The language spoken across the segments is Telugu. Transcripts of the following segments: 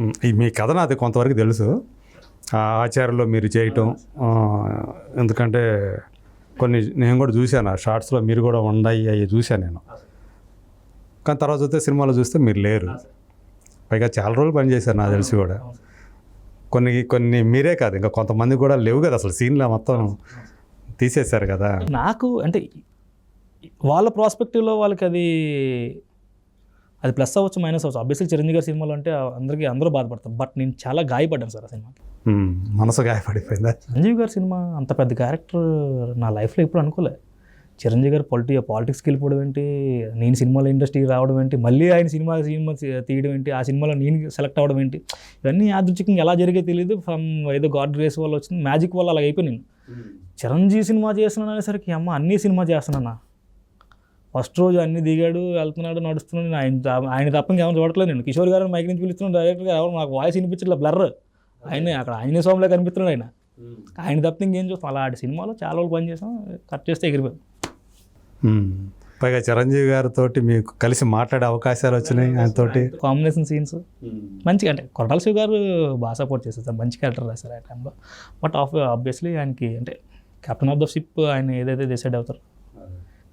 ఈ మీ కథ నాది కొంతవరకు తెలుసు. ఆ మీరు చేయటం ఎందుకంటే కొన్ని నేను కూడా చూశాను ఆ షార్ట్స్లో మీరు కూడా ఉన్నాయి అవి చూశాను నేను. కానీ తర్వాత చూస్తే సినిమాలో చూస్తే మీరు లేరు. పైగా చాలా రోజులు పనిచేశారు నాకు తెలిసి కూడా. కొన్ని కొన్ని మీరే కాదు ఇంకా కొంతమంది కూడా లేవు కదా అసలు సీన్లో మొత్తం తీసేశారు కదా. నాకు అంటే వాళ్ళ ప్రాస్పెక్టివ్లో వాళ్ళకి అది అది ప్లస్ అవ్వచ్చు మైనస్ అవ్వచ్చు. అబ్వియస్లీ చిరంజీవి గారి సినిమాలో అంటే అందరికీ అందరూ బాధపడతారు. బట్ నేను చాలా గాయపడ్డాను సార్ ఆ సినిమాకి మనసు గాయపడిపోయిందా? చిరంజీవి గారి సినిమా అంత పెద్ద క్యారెక్టర్ నా లైఫ్లో ఎప్పుడు అనుకోలే. చిరంజీవి గారు పొలిటి పాలిటిక్స్కి వెళ్ళిపోవడం ఏంటి? నేను సినిమాలో ఇండస్ట్రీకి రావడం ఏంటి? మళ్ళీ ఆయన సినిమా సినిమా తీయడం ఏంటి? ఆ సినిమాలో నేను సెలెక్ట్ అవ్వడం ఏంటి? ఇవన్నీ యాదృచ్ఛికంగా ఎలా జరిగే తెలియదు ఫ్రమ్ ఏదో గాడ్ గ్రేస్ వల్ల వచ్చింది. మ్యాజిక్ వల్ల అలా అయిపోయి నేను చిరంజీవి సినిమా చేస్తున్నాను అనేసరికి అమ్మ అన్ని సినిమా చేస్తున్నానా? ఫస్ట్ రోజు అన్ని దిగాడు వెళ్తున్నాడు నడుస్తున్నాడు. నేను ఆయన ఆయన తప్ప ఇంకేమైనా చూడట్లేదు నేను. కిషోర్ గారు మైక్ నుంచి పిలుస్తున్నాడు డైరెక్ట్గా ఎవరు? నాకు వాయిస్ వినిపించట్లేదు బ్లర్ ఆయన అక్కడ ఆంజనేయ స్వామిలో కనిపిస్తున్నాడు ఆయన. ఆయన తప్ప ఇంకేం చూస్తాం. అలాంటి సినిమాలో చాలా రోజులు పనిచేసాం కట్ చేస్తే ఎగిరిపోయాం. పైగా చిరంజీవి గారితో మీకు కలిసి మాట్లాడే అవకాశాలు వచ్చినాయి. ఆయనతోటి. కాంబినేషన్ సీన్స్ మంచిగా అంటే కొరటాల శివ గారు బాగా సపోర్ట్ చేస్తారు సార్. మంచి క్యారెక్టర్ రాశారు ఆ టైంలో బట్ ఆఫ్ ఆబ్వియస్లీ ఆయనకి అంటే కెప్టెన్ ఆఫ్ ద షిప్ ఆయన ఏదైతే డిసైడ్ అవుతారు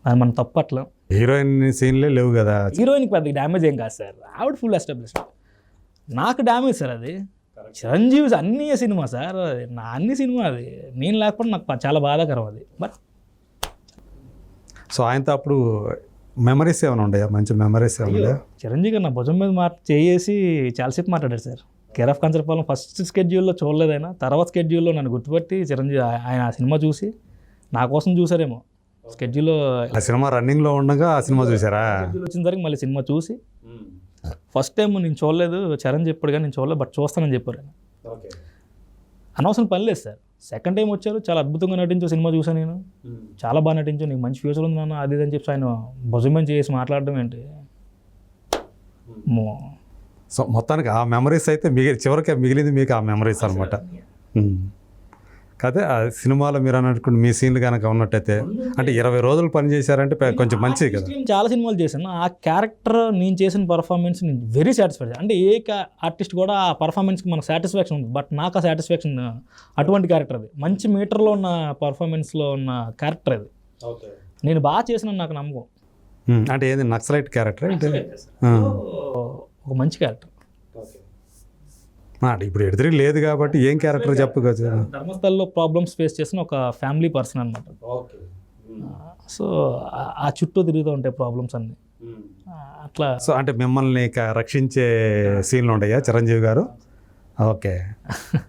అది మన తప్పు అట్లా. హీరోయిన్ సీన్లే లేవు కదా. హీరోయిన్కి పెద్ద డ్యామేజ్ ఏం కాదు సార్. ఆవిడ ఫుల్ ఎస్టాబ్లిష్ నాకు డ్యామేజ్ సార్ అది. చిరంజీవి అన్ని సినిమా సార్. నా అన్ని సినిమా అది. నేను లేకపోతే నాకు చాలా బాధాకరం అది. బట్ సో ఆయనతో అప్పుడు మెమరీస్ ఏమైనా ఉండయా? మంచి మెమరీస్ ఏమైనా చిరంజీవి గారు నా భుజం మీద మాట చేసి చాలాసేపు మాట్లాడారు sir. Care of Kancharapalem first స్కెడ్యూల్లో చూడలేదు ఆయన. తర్వాత స్కెడ్యూల్లో నన్ను గుర్తుపట్టి చిరంజీవి ఆయన ఆ సినిమా చూసి నా కోసం చూసారేమో. స్కెడ్యూల్లో ఆ సినిమా రన్నింగ్లో ఉండగా ఆ సినిమా చూసారా? వచ్చిన తర్వాత మళ్ళీ సినిమా చూసి ఫస్ట్ టైం నేను చూడలేదు చరణ్ చెప్పాడు కానీ నేను చూడలేదు బట్ చూస్తానని చెప్పారు ఆయన. అనవసరం పని లేదు సార్. సెకండ్ టైం వచ్చారు చాలా అద్భుతంగా నటించు సినిమా చూసాను నేను. చాలా బాగా నటించు నీకు మంచి ఫ్యూచర్ ఉంది నాన్న అది ఇది అని చెప్పి ఆయన భుజమని చేసి మాట్లాడడం ఏంటి? మో- సో మొత్తానికి ఆ మెమరీస్ అయితే మిగిలి చివరికి మిగిలింది మీకు ఆ మెమరీస్ అనమాట కాదే ఆ సినిమాలో మీరు అనుకుంటే మీ సీన్లు కనుక ఉన్నట్టయితే అంటే ఇరవై రోజులు పని చేశారంటే కొంచెం మంచిది కదా. నేను చాలా సినిమాలు చేశాను. ఆ క్యారెక్టర్ నేను చేసిన పర్ఫార్మెన్స్ నేను వెరీ సాటిస్ఫైడ్ అంటే ఏ ఆర్టిస్ట్ కూడా ఆ పర్ఫార్మెన్స్కి మనకు సాటిస్ఫాక్షన్ ఉంది బట్ నాకు ఆ సాటిస్ఫాక్షన్ అటువంటి క్యారెక్టర్ అది. మంచి మీటర్లో ఉన్న పర్ఫార్మెన్స్లో ఉన్న క్యారెక్టర్ అది. నేను బాగా చేసిన నాకు నమ్మకం. అంటే ఏంది నక్సలైట్ క్యారెక్టర్. ఒక మంచి క్యారెక్టర్ ఇప్పుడు ఎదురు లేదు కాబట్టి ఏం క్యారెక్టర్ చెప్పవచ్చు ధర్మస్థల్లో ప్రాబ్లమ్స్ ఫేస్ చేసిన ఒక ఫ్యామిలీ పర్సన్ అనమాట సో ఆ- చుట్టూ తిరుగుతూ ఉంటాయి ప్రాబ్లమ్స్ అన్నీ. అట్లా సో అంటే మిమ్మల్ని ఇక రక్షించే సీన్లు ఉండయా చిరంజీవి గారు? ఓకే.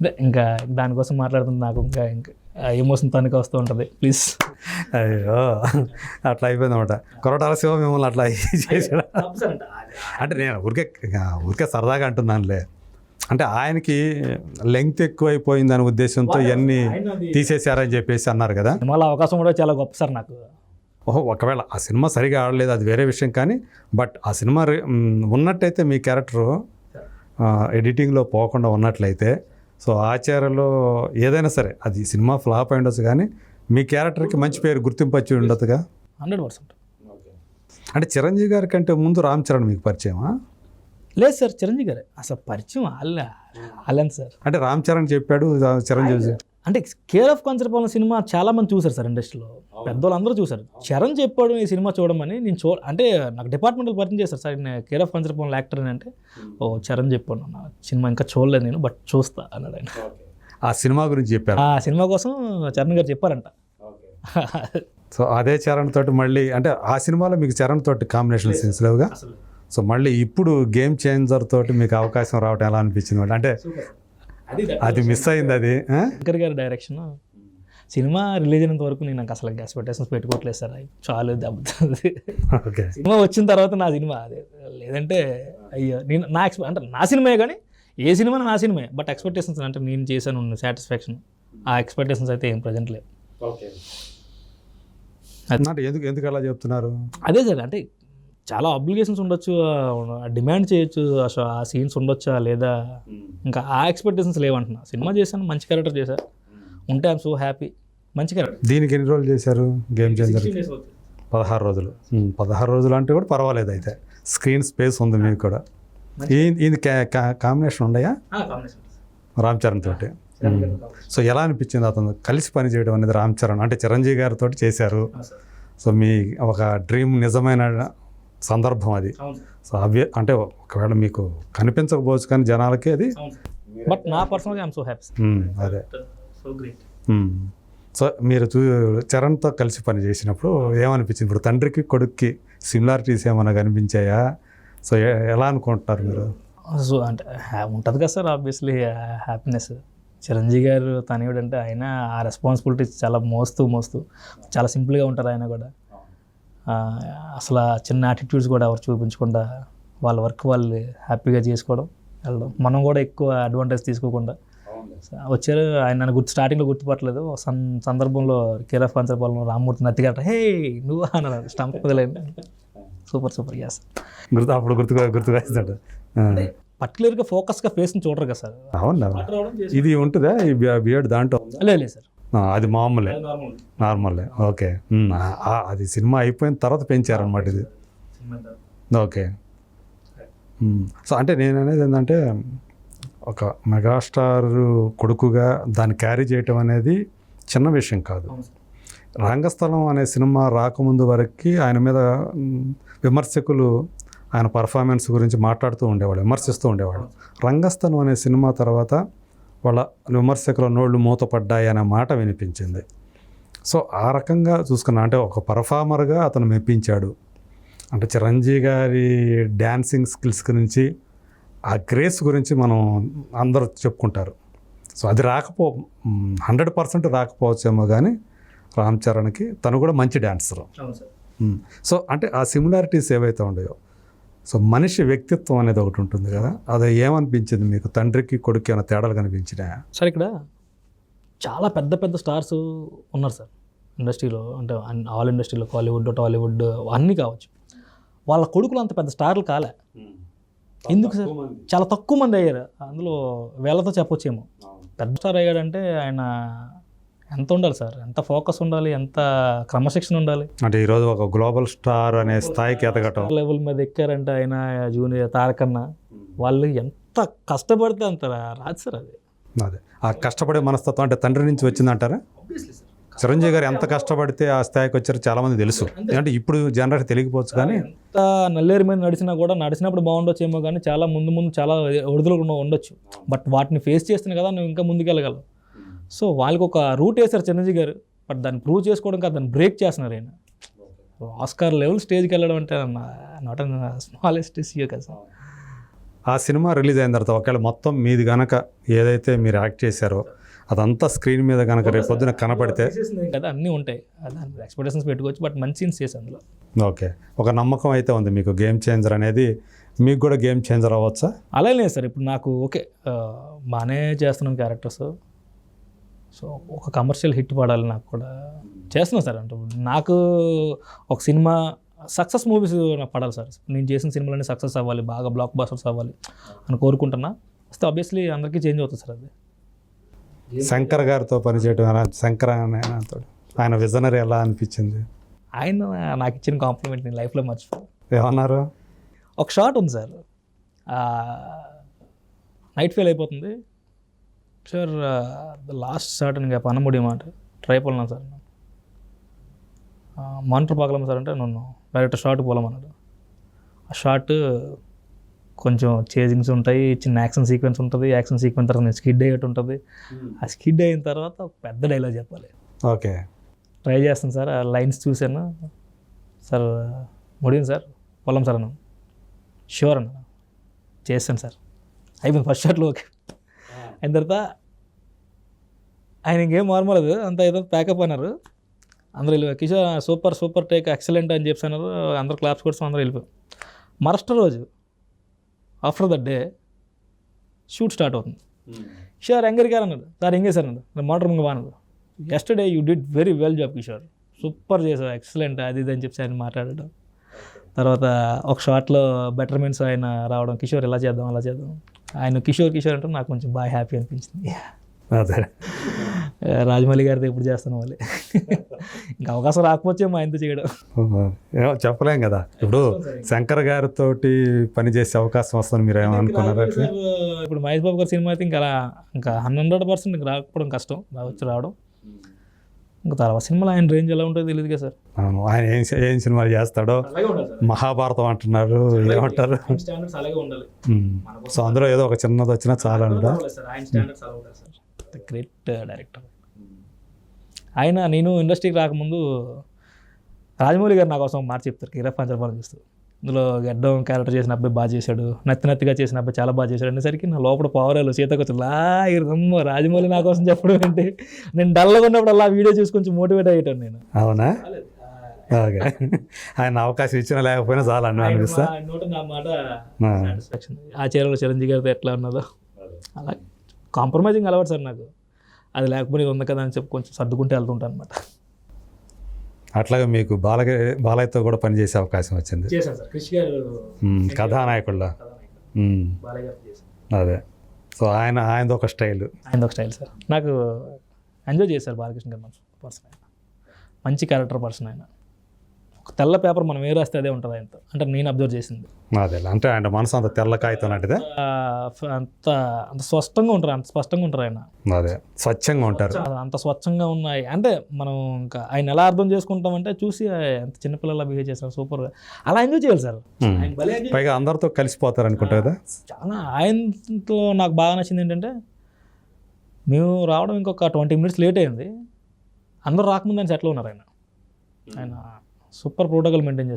అదే ఇంకా దానికోసం మాట్లాడుతుంది నాకు ఇంకా ఇంకా ఎమోషన్ తనకి వస్తూ ఉంటుంది. ప్లీజ్ అయ్యో అట్లా అయిపోయింది అనమాట కొరటాల శివ మిమ్మల్ని అట్లా చేసాడు అంటే నేను ఊరికే ఇక ఊరికే సరదాగా అంటున్నానులే. అంటే ఆయనకి లెంగ్త్ ఎక్కువైపోయింది అనే ఉద్దేశంతో ఇవన్నీ తీసేశారని చెప్పేసి అన్నారు కదా. సినిమాలో అవకాశం కూడా చాలా గొప్ప సార్ నాకు. ఓహో ఒకవేళ ఆ సినిమా సరిగా ఆడలేదు అది వేరే విషయం కానీ బట్ ఆ సినిమా ఉన్నట్టయితే మీ క్యారెక్టరు ఎడిటింగ్లో పోకుండా ఉన్నట్లయితే సో ఆచార్యలో ఏదైనా సరే అది సినిమా ఫ్లాప్ అయి ఉండొచ్చు కానీ మీ క్యారెక్టర్కి మంచి పేరు గుర్తింపు వచ్చి ఉండదుగా హండ్రెడ్ పర్సెంట్. అంటే చిరంజీవి గారి కంటే ముందు రామ్ చరణ్ మీకు పరిచయమా? లేదు సార్ చిరంజీవి గారే. అసలు పరిచయం వాళ్ళ వాళ్ళని సార్. అంటే రామ్ చరణ్ చెప్పాడు చిరంజీవి అంటే కేర్ ఆఫ్ కాన్సెప్ట్ సినిమా చాలా మంది చూసారు సార్ ఇండస్ట్రీలో. పెద్దవాళ్ళు అందరూ చూసారు చరణ్ చెప్పాడు ఈ సినిమా చూడమని నేను చూ అంటే నాకు డిపార్ట్మెంటల్ పరిచయం చేస్తారు సార్. నేను కేర్ ఆఫ్ కాన్సెప్ట్ యాక్టర్ అని అంటే ఓ చరణ్ చెప్పాడు నా సినిమా ఇంకా చూడలేదు నేను బట్ చూస్తా అన్నాడు ఆయన. ఆ సినిమా గురించి చెప్పారు. ఆ సినిమా కోసం చరణ్ గారు చెప్పారంట. సో అదే చరణ్ తోటి మళ్ళీ అంటే ఆ సినిమాలో మీకు చరణ్ తోటి కాంబినేషన్ సీన్స్ లేవుగా? సో మళ్ళీ ఇప్పుడు గేమ్ చేంజర్ తోటి మీకు అవకాశం రావటం ఎలా అనిపించింది? అంటే అది మిస్ అయింది అది? శంకర్ గారి డైరెక్షన్ సినిమా రిలీజ్ అయినంత వరకు నేను నాకు అసలు ఎక్స్పెక్టేషన్స్ పెట్టుకోవట్లేదు సార్. చాలు దెబ్బతుంది. ఓకే. సినిమా వచ్చిన తర్వాత నా సినిమా అదే. లేదంటే అయ్యో నేను నా ఎక్స్పె అంటే నా సినిమాయే కానీ ఏ సినిమా నా సినిమాయే. బట్ ఎక్స్పెక్టేషన్స్ అంటే నేను చేశాను సాటిస్ఫాక్షన్ ఆ ఎక్స్పెక్టేషన్స్ అయితే ఏం ప్రజెంట్ లేవు. అంటే ఎందుకు ఎందుకు అలా చెప్తున్నారు? అదే సార్ అంటే చాలా అబ్లిగేషన్స్ ఉండొచ్చు డిమాండ్ చేయొచ్చు అసలు ఆ సీన్స్ ఉండొచ్చా లేదా? ఇంకా ఆ ఎక్స్పెక్టేషన్స్ లేవంటున్నా. సినిమా చేశాను మంచి క్యారెక్టర్ చేశా. ఉంటే ఐఎమ్ సో హ్యాపీ మంచి క్యారెక్టర్ దీనికి ఎన్ని రోజులు చేశారు గేమ్ చేంజర్ పదహారు రోజులు. పదహారు రోజులు అంటే కూడా పర్వాలేదు అయితే. స్క్రీన్ స్పేస్ ఉంది మీకు కూడా. ఈ- ఇది కాంబినేషన్ ఉన్నాయా రామ్ చరణ్ తోటి. సో ఎలా అనిపించింది అతను? కలిసి పని చేయడం అనేది రామ్ చరణ్ అంటే చిరంజీవి గారితో చేశారు. సో మీ ఒక డ్రీమ్ నిజమైన సందర్భం అది. సో అవి అంటే ఒకవేళ మీకు కనిపించకపోవచ్చు కానీ జనాలకి అది. బట్ నా పర్సనల్గా ఐఎమ్ సో హ్యాపీ. అదే. So great um. సో మీరు చూ చరణ్తో కలిసి పని చేసినప్పుడు ఏమనిపించింది? ఇప్పుడు తండ్రికి కొడుక్కి సిమిలారిటీస్ ఏమైనా కనిపించాయా? సో ఎలా అనుకుంటున్నారు మీరు? సో అంటే ఉంటుంది కదా సార్ ఆబ్వియస్లీ హ్యాపీనెస్ చిరంజీవి గారు తనయుడంటే ఆయన ఆ రెస్పాన్సిబిలిటీ చాలా మోస్తూ మోస్తూ చాలా సింపుల్గా ఉంటారు ఆయన కూడా. అసలు ఆ చిన్న యాటిట్యూడ్స్ కూడా ఎవరు చూపించకుండా వాళ్ళ వర్క్ వాళ్ళు హ్యాపీగా చేసుకోవడం వెళ్ళడం మనం కూడా ఎక్కువ అడ్వాంటేజ్ తీసుకోకుండా వచ్చారు ఆయన నన్ను గుర్తు స్టార్టింగ్లో గుర్తుపట్టలేదు ఒక సం సందర్భంలో కేర్ ఆఫ్ కాన్సర్పాలెం రామ్మూర్తి నత్తిగట్ట హే నువ్వు అన్నాడు స్టంప్ వదిలేండి సూపర్ సూపర్ యాస్ గుర్తు అప్పుడు గుర్తుగా గుర్తుగా. పర్టికులర్గా ఫోకస్గా ఫేస్ని చూడరు కదా సార్ అవునా ఇది ఉంటుందా ఈ బియర్డ్ దాంట్లో? లేదు సార్ అది మామూలే. నార్మలే. ఓకే. అది సినిమా అయిపోయిన తర్వాత పెంచారనమాట ఇది. ఓకే. సో అంటే నేను అనేది ఏంటంటే ఒక మెగాస్టార్ కొడుకుగా దాన్ని క్యారీ చేయటం అనేది చిన్న విషయం కాదు. రంగస్థలం అనే సినిమా రాకముందు వరకు ఆయన మీద విమర్శకులు ఆయన పర్ఫార్మెన్స్ గురించి మాట్లాడుతూ ఉండేవాళ్ళు విమర్శిస్తూ ఉండేవాళ్ళు. రంగస్థలం అనే సినిమా తర్వాత వాళ్ళ విమర్శకుల నోళ్ళు మూతపడ్డాయి అనే మాట వినిపించింది. సో ఆ రకంగా చూసుకున్నా అంటే ఒక పర్ఫార్మర్గా అతను మెప్పించాడు. అంటే చిరంజీవి గారి డ్యాన్సింగ్ స్కిల్స్ గురించి ఆ గ్రేస్ గురించి మనం అందరూ చెప్పుకుంటారు. సో అది రాకపో హండ్రెడ్ పర్సెంట్ రాకపోవచ్చేమో కానీ రామ్ చరణ్కి తను కూడా మంచి డాన్సర్. మ్మ్. సో అంటే ఆ సిమిలారిటీస్ ఏవైతే ఉన్నాయో సో మనిషి వ్యక్తిత్వం అనేది ఒకటి ఉంటుంది కదా. అది ఏమనిపించింది మీకు? తండ్రికి కొడుకు ఏమైనా తేడాలు కనిపించినాయా? సార్ ఇక్కడ చాలా పెద్ద పెద్ద స్టార్స్ ఉన్నారు సార్. ఇండస్ట్రీలో అంటే ఆల్ ఇండస్ట్రీలో కాలీవుడ్ టాలీవుడ్ అన్నీ కావచ్చు. వాళ్ళ కొడుకులు అంత పెద్ద స్టార్లు కాలే. ఎందుకు సార్? చాలా తక్కువ మంది అయ్యారు. అందులో వేలతో చెప్పొచ్చేమో. పెద్ద స్టార్ అయ్యాడంటే ఆయన ఎంత ఉండాలి సార్? ఎంత ఫోకస్ ఉండాలి? ఎంత క్రమశిక్షణ ఉండాలి? అంటే ఈరోజు ఒక గ్లోబల్ స్టార్ అనే స్థాయికి ఎదగటం. లెవెల్ మీద ఎక్కారంటే ఆయన జూనియర్ తారకన్న వాళ్ళు ఎంత కష్టపడితే అంత రాదు సార్ అది. అదే. ఆ కష్టపడే మనస్తత్వం అంటే తండ్రి నుంచి వచ్చిందంటారా? చిరంజీవి గారు ఎంత కష్టపడితే ఆ స్థాయికి వచ్చారో చాలా మంది తెలుసు. అంటే ఇప్పుడు జనరేషన్ తెలియకపోవచ్చు కానీ ఎంత నల్లేరు మీద నడిచినా కూడా నడిచినప్పుడు బాగుండొచ్చేమో కానీ చాలా ముందు ముందు చాలా ఒడిదులు కూడా ఉండొచ్చు. బట్ వాటిని ఫేస్ చేస్తేనే కదా నువ్వు ఇంకా ముందుకెళ్ళగలవు. సో వాళ్ళకి ఒక రూట్ వేశారు చిరంజీవి గారు. బట్ దాన్ని ప్రూవ్ చేసుకోవడం కాదు దాన్ని బ్రేక్ చేస్తున్నారు ఆయన. ఆస్కార్ లెవెల్ స్టేజ్కి వెళ్ళడం అంటే నాట్ స్మాలెస్ట్ ఇష్యూ కదా. సార్ ఆ సినిమా రిలీజ్ అయిన తర్వాత ఒకవేళ మొత్తం మీది గనక ఏదైతే మీరు యాక్ట్ చేశారో అదంతా స్క్రీన్ మీద కనుక రేపు పొద్దున కనపడితే కదా అన్నీ ఉంటాయి. దాని ఎక్స్పెక్టేషన్స్ పెట్టుకోవచ్చు బట్ మంచి సీన్స్ చేసి అందులో. ఓకే. ఒక నమ్మకం అయితే ఉంది మీకు గేమ్ చేంజర్ అనేది మీకు కూడా గేమ్ చేంజర్ అవ్వచ్చా? అలా లేదు సార్ ఇప్పుడు నాకు ఓకే బాగానే చేస్తున్నాను క్యారెక్టర్స్ సో ఒక కమర్షియల్ హిట్ పడాలి నాకు కూడా. చేస్తున్నాను సార్ అంటే నాకు ఒక సినిమా సక్సెస్ మూవీస్ నాకు పడాలి సార్. నేను చేసిన సినిమాలన్నీ సక్సెస్ అవ్వాలి బాగా బ్లాక్ బాస్టర్స్ అవ్వాలి అని కోరుకుంటున్నా. వస్తే ఆబ్వియస్లీ అందరికీ చేంజ్ అవుతుంది సార్ అది. శంకర్ గారితో పనిచేయడం శంకర్ ఆయనతో ఆయన విజనరీ ఎలా అనిపించింది? ఆయన నాకు ఇచ్చిన కాంప్లిమెంట్ నేను లైఫ్లో మర్చిపోయాను ఏమన్నారు? ఒక షాట్ ఉంది సార్. నైట్ ఫెయిల్ అయిపోతుంది. సార్ లాస్ట్ షాట్ ఇంకా పనముడి మాట ట్రై పోలనా సార్ మానిటర్ పాకలం సార్ అంటే నన్ను డైరెక్ట్ షాట్ పోలమన్నాడు ఆ షాట్ కొంచెం చేజింగ్స్ ఉంటాయి చిన్న యాక్షన్ సీక్వెన్స్ ఉంటుంది యాక్షన్ సీక్వెన్స్ తర్వాత నేను స్కిడ్ అయ్యేట్టు ఉంటుంది ఆ స్కిడ్ అయిన తర్వాత పెద్ద డైలాగ్ చెప్పాలి ఓకే ట్రై చేస్తాను సార్ ఆ లైన్స్ చూశాను. సార్ ముడిగింది సార్ పొలం సార్ అన్నాను. షూర్ అన్న చేస్తాను సార్ అయిపోయింది ఫస్ట్ షాట్లో ఓకే అయిన తర్వాత ఆయన ఇంకేం మార్మలేదు అంత ఏదో ప్యాకప్ అన్నారు. అందరూ వెళ్ళిపోయారు. Kishore super super take excellent అని చెప్పి అన్నారు. అందరు క్లాప్స్ కొడుతూ అందరూ వెళ్ళిపోయారు. మరస్ట్ రోజు after that day shoot start అవుతుంది. కిషోర్ ఎంగర్ గారు అన్నాడు సార్ ఎంగే సార్ అన్నాడు? నేను మోటార్ ముంగ బాగున్నాడు yesterday you did very well job Kishore. Super చేసావు ఎక్సలెంట్ అది ఇది అని చెప్పి ఆయన మాట్లాడడం. తర్వాత ఒక షాట్లో బెటర్మెంట్స్ ఆయన రావడం కిషోర్ ఇలా చేద్దాం అలా చేద్దాం. ఆయన కిషోర్ కిషోర్ అంటే నాకు కొంచెం బాగా హ్యాపీ అనిపించింది. అదే రాజమౌళి గారితో ఎప్పుడు చేస్తాను వాళ్ళు ఇంకా అవకాశం రాకపోతే మా ఆయనతో చేయడం. ఏమో చెప్పలేం కదా. ఇప్పుడు శంకర్ గారితో పని చేసే అవకాశం వస్తుంది మీరు ఏమనుకున్నారా ఇప్పుడు మహేష్ బాబు గారి సినిమా అయితే ఇంకా అలా ఇంకా హండ్రెడ్ పర్సెంట్ ఇంకా రాకపోవడం కష్టం. రావచ్చు రావడం. ఇంకా తర్వాత సినిమాలో ఆయన రేంజ్ ఎలా ఉంటుందో తెలియదు కదా సార్. అవును ఆయన ఏం ఏం సినిమాలు చేస్తాడో అలాగే ఉండాలి సార్. మహాభారతం అంటున్నారు ఏమంటారు? స్టాండర్డ్స్ అలాగే ఉండాలి. ఉమ్. సో అందులో ఏదో ఒక చిన్నది వచ్చినా చాలా ఉందా సార్. ఆయన స్టాండర్డ్స్ అలా ఉంటారు సార్. గ్రేట్ డైరెక్టర్ ఆయన నేను ఇండస్ట్రీకి రాకముందు రాజమౌళి గారు నా కోసం మాట చెప్తారు. కీరా పంచరపాలన చూస్తూ. ఇందులో గడ్డం క్యారెక్టర్ చేసిన అబ్బాయి బాగా చేశాడు. నత్తి నత్తిగా చేసిన అబ్బాయి చాలా బాగా చేశాడు. అనేసరికి నా లోపల పవరాలు సీతకొచ్చు లామ్మ రాజమౌళి నా కోసం చెప్పడం అంటే నేను డల్గా ఉన్నప్పుడు అలా వీడియో చూసి కొంచెం మోటివేట్ అయ్యాను నేను. అవునా? ఓకే. ఆయన అవకాశం ఇచ్చినా లేకపోయినా చాలా అని అనిపిస్తా? నా మాట ఆ. చీరలో చిరంజీవి గారితో ఎట్లా ఉన్నదో. అలా కాంప్రమైజింగ్ అలవాటు సార్ నాకు. అది లేకపోతే ఇది ఉంది కదా అని చెప్పి కొంచెం సర్దుకుంటూ వెళ్తుంటాను అనమాట అట్లాగే మీకు బాలయ్య బాలయ్యతో కూడా పనిచేసే అవకాశం వచ్చింది. కథానాయకుల్లో. అదే. సో ఆయన ఆయనది ఒక స్టైల్. ఆయన ఒక స్టైల్ సార్. నాకు ఎంజాయ్ చేశారు బాలకృష్ణ గారు. మంచి పర్సన్ ఆయన మంచి క్యారెక్టర్ పర్సన్ ఆయన. ఒక తెల్ల పేపర్ మనం ఏ రాస్తే అదే ఉంటుంది ఆయనతో. అంటే నేను అబ్జర్వ్ చేసింది. అదే అంటే ఆయన మనసు అంత తెల్ల కాగితం లాంటిదే అంత అంత స్పష్టంగా ఉంటారు అంత స్పష్టంగా ఉంటారు ఆయన. అదే స్వచ్ఛంగా ఉంటారు. అంత స్వచ్ఛంగా ఉన్నాయి. అంటే మనం ఇంకా ఆయన ఎలా అర్థం చేసుకుంటామంటే చూసి ఎంత చిన్నపిల్లలా బిహేవ్ చేస్తారు సూపర్ అలా ఎంజాయ్ చేయాలి సార్? పైగా అందరితో కలిసిపోతారు అనుకుంటా కదా? చాలా ఆయనతో నాకు బాగా నచ్చింది ఏంటంటే మేము రావడం ఇంకొక ట్వంటీ మినిట్స్ లేట్ అయింది. అందరూ రాకముందు ఆయన సెటిల్ ఉన్నారు ఆయన. ఆయన సూపర్ ప్రోటోకాల్ మెయింటైన్